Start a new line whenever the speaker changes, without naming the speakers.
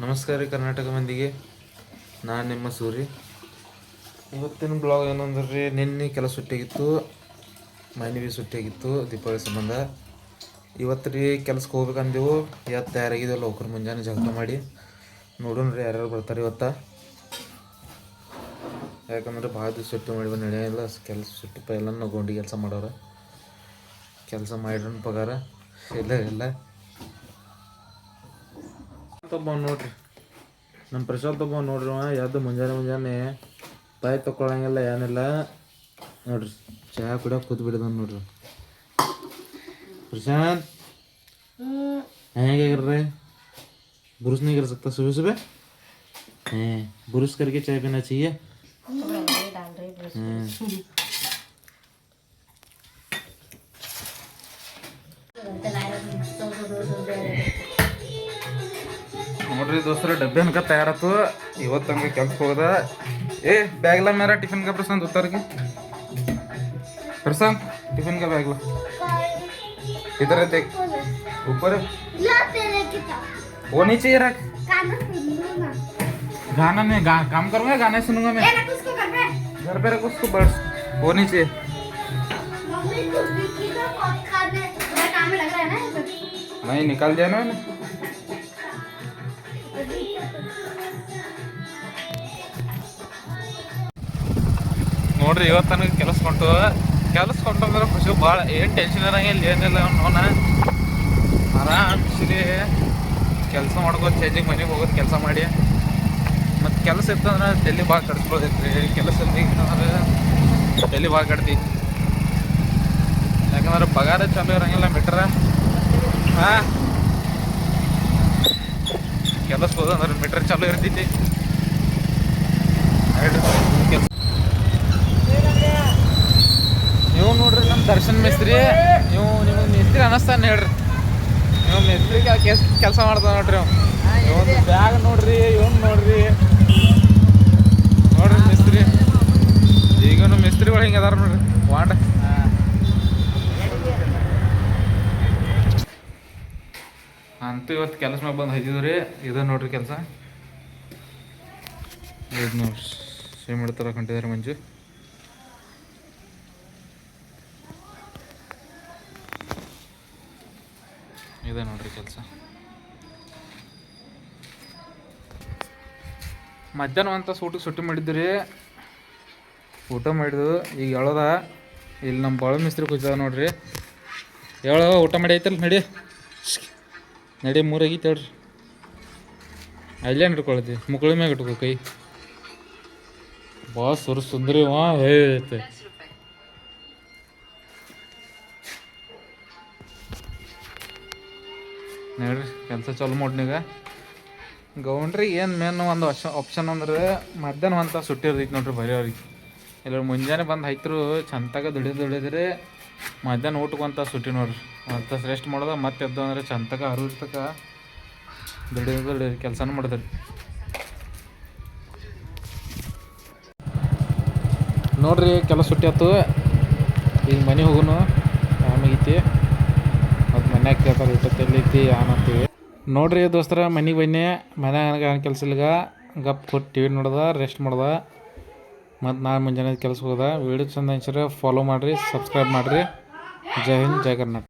ನಮಸ್ಕಾರ ಕರ್ನಾಟಕ ಮಂದಿಗೆ. ನಾನು ನಿಮ್ಮ ಸೂರಿ. ಇವತ್ತಿನ ಬ್ಲಾಗ್ ಏನಂದ್ರೆ ರೀ ನಿನ್ನೆ ಕೆಲಸ ಸುಟ್ಟಿಯಾಗಿತ್ತು ಮನೆ ಭೀ ಸುಟ್ಟಿಯಾಗಿತ್ತು ದೀಪಾವಳಿ ಸಂಬಂಧ. ಇವತ್ತು ರೀ ಕೆಲ್ಸಕ್ಕೆ ಹೋಗ್ಬೇಕಂದೆವು. ಇವತ್ತು ತಯಾರಾಗಿದ್ದೇವೆ ಲೋಕರ್ ಮುಂಜಾನೆ ಜಗಳ ಮಾಡಿ. ನೋಡೋಣ ರೀ ಯಾರ್ಯಾರು ಬರ್ತಾರೆ ಇವತ್ತು. ಯಾಕಂದ್ರೆ ಭಾಳ ದಿವಸ ಸುಟ್ಟಿ ಮಾಡಿ ನಡೆಯಲ್ಲ ಕೆಲಸ ಸುಟ್ಟಿ ಎಲ್ಲ ಗೊಂಡಿ ಕೆಲಸ ಮಾಡೋರು. ಕೆಲಸ ಮಾಡಿರೋನ್ ಪಗಾರ. ಇಲ್ಲ ಇಲ್ಲ. ಒಬ್ಬ ನೋಡ್ರಿ ನಮ್ಮ ಪ್ರಶಾಂತ್ ಒಬ್ಬ ನೋಡ್ರಿ ಅವ ಯಾವ್ದು ಮುಂಜಾನೆ ಮುಂಜಾನೆ ಬಾಯಿ ತಗೊಳಂಗಿಲ್ಲ ಏನಿಲ್ಲ ನೋಡ್ರಿ ಚಹಾ ಕುಡಿಯೋಕೆ ಕೂತ್ ಬಿಡಿದ ನೋಡ್ರಿ ಪ್ರಶಾಂತ್ ಹೇಗಿರ್ರಿ बुरुस नहीं कर सकता सुबह सुबह हैं बुरुस करके चाय पीना चाहिए हैं। ನೋಡ್ರಿ ದೋಸ್ತರ ಡಬ್ಬೆ ಅನ್ಕ ತಯಾರತ್ತು ಇವತ್ತು ಹಂಗೆ ಕೆಲ್ಸಕ್ಕೆ ಹೋಗದ ಏ ಬ್ಯಾಗ್ಲ ಮೇರ ಟಿಫಿನ್ का प्रशांत उतर के प्रशांत टिफिन का बैग ला इधर है देख ऊपर है
ला तेरे किताब
वो नीचे ही रख
काना सुनो ना
गाना में गा, काम करूंगा गाने सुनूंगा मैं
ए ना उसको कर रहा है
घर पे रख उसको बस वो नीचे
मम्मी कुछ भी की
ನೋಡ್ರಿ ಇವತ್ತು ನನಗೆ ಕೆಲಸ ಕೊಂಟು ಕೆಲಸ ಕೊಂಟಂದ್ರೆ ಖುಷಿ ಭಾಳ ಏನು ಟೆನ್ಷನ್ ಇರಂಗಿಲ್ಲ ಏನಿಲ್ಲ ಅವನ ಆರಾಮ್ ಕೆಲಸ ಮಾಡ್ಕೋ ಚೇಂಜಿಂಗ್ ಮನೆಗೆ ಹೋಗೋದು, ಕೆಲಸ ಮಾಡಿ. ಮತ್ತು ಕೆಲಸ ಇತ್ತಂದ್ರೆ ತಲೆ ಭಾಳ ಕಡ್ಸ್ಕೊಳ್ತೈತ್ರಿ ಕೆಲಸ ಅಂದ್ರೆ ತಲೆ ಭಾಳ ಕಟ್ತೈತಿ ಯಾಕಂದ್ರೆ ಪಗಾರ ಚಾಲು ಇರಂಗಿಲ್ಲ ಬಿಟ್ರೆ. ಹಾಂ? ಕೆಲಸ ಹೋದಂದ್ರೆ ಮೀಟ್ರ್ ಚಾಲು ಇರ್ತೈತಿ ಕೆಲಸ ನೀವು ನೋಡ್ರಿ ನಮ್ಮ ದರ್ಶನ್ ಮಿಸ್ತ್ರಿ ನೀವು ನಿಮ್ಗೆ ಮಿಸ್ತ್ರಿ ಅನ್ನಿಸ್ತಾನೆ ಹೇಳ್ರಿ. ನೀವು ಮಿಸ್ತ್ರಿ ಕೆಲ್ಸ ಕೆಲಸ ಮಾಡ್ತಾವ ನೋಡ್ರಿ ಬ್ಯಾಗ್ ನೋಡ್ರಿ ಇವನ್ ನೋಡ್ರಿ. ನೋಡ್ರಿ ಮಿಸ್ತ್ರಿ. ಈಗನು ಮಿಸ್ತ್ರಿಗಳು ಹಿಂಗೆ ಅದಾರ ನೋಡ್ರಿ ವಾಂಡ ಅಂತೂ ಇವತ್ತು ಕೆಲಸ ಮ್ಯಾಗ ಬಂದು ಹೈದಿದ್ವಿ ರೀ ಇದು ನೋಡ್ರಿ ಕೆಲಸ. ಇದು ನೋಡ್ರಿ ಸೇಮ್ ಇಡ್ತಾರ ಕಂಟಿದಾರೆ ಮಂಜು. ಇದೆ ನೋಡ್ರಿ ಕೆಲಸ. ಮಧ್ಯಾಹ್ನ ಅಂತ ಸೂಟಿಗೆ ಸುಟ್ಟಿ ಮಾಡಿದ್ರಿ ಊಟ ಮಾಡಿದ್ವು ಈಗ ಹೇಳೋದ ಇಲ್ಲಿ ನಮ್ಮ ಬಳ ಮಿಸ್ತ್ರಿ ಕೂತದ ನೋಡ್ರಿ. ಹೇಳೋ ಊಟ ಮಾಡಿ ಐತಲ್ಲ, ನಡಿ. ನಡಿ ಮೂರಾಗಿತ್ತು ಹೇಳ್ರಿ. ಅಲ್ಲೇ ನಡ್ಕೊಳತಿ ಮುಕ್ಕಳಿ ಮ್ಯಾಗ ಇಟ್ಕೋ ಕೈ. ಭಾಳ ಸುರ್ ಸುಂದರಿ, ವಾ ನೋಡ್ರಿ, ಕೆಲಸ ಚಲೋ ಮಾಡಿ ನೀವು ಗೌಂಡ್ರಿ ಏನು ಮೇನ್ ಒಂದು ಆಪ್ಷನ್ ಆಪ್ಷನ್ ಅಂದ್ರೆ ಮಧ್ಯಾಹ್ನ ಅಂತ ಸುಟ್ಟಿ ಇರ್ತೈತಿ ನೋಡ್ರಿ ಬರೀ ಅವ್ರಿಗೆ ಇಲ್ಲ ಮುಂಜಾನೆ ಬಂದು ಹೈತರು ಚಂತಾಗ ದುಡಿದು ದುಡಿದ್ರೆ, ಮಧ್ಯಾಹ್ನ ಊಟಕ್ಕಂತ ಸುಟ್ಟಿ ನೋಡ್ರಿ. ಮತ್ತೆ ಶ್ರೇಷ್ಠ ಮಾಡೋದ, ಮತ್ತೆ ಎದ್ದು ಅಂದ್ರೆ ಚಂತಕ ಅರುಸ್ತಕ ದುಡಿದು ದುಡಿ ಕೆಲಸನೂ ಮಾಡಿದ್ರಿ ನೋಡ್ರಿ, ಕೆಲಸ ಸುಟ್ಟಿ ಆಯ್ತು ಈಗ ಮನೆ ಹೋಗುನು ಮತ್ತು ಮನ್ಯಾಗ ಕೇಳ್ತಾರೆ ಊಟಕ್ಕೆ ಎಲ್ಲೈತಿ ನೋಡ್ರಿ ದೋಸ್ತರ ಮನೆಗೆ ಬನ್ನಿ. ಮನ್ಯಾಗ ಕೆಲಸ ಇಲ್ಲ ಗಪ್ ಕೊಟ್ಟು ಟಿ ವಿ ನೋಡ್ದ ರೆಸ್ಟ್ ಮಾಡ್ದೆ. ಮತ್ತು ನಾಳೆ ಮುಂಜಾನೆ ಕೆಲಸ ಹೋದ ವೀಡಿಯೋ ಚಂದ ಫಾಲೋ ಮಾಡಿರಿ ಸಬ್ಸ್ಕ್ರೈಬ್ ಮಾಡಿರಿ. ಜೈ ಹಿಂದ್, ಜೈ ಕರ್ನಾಟಕ.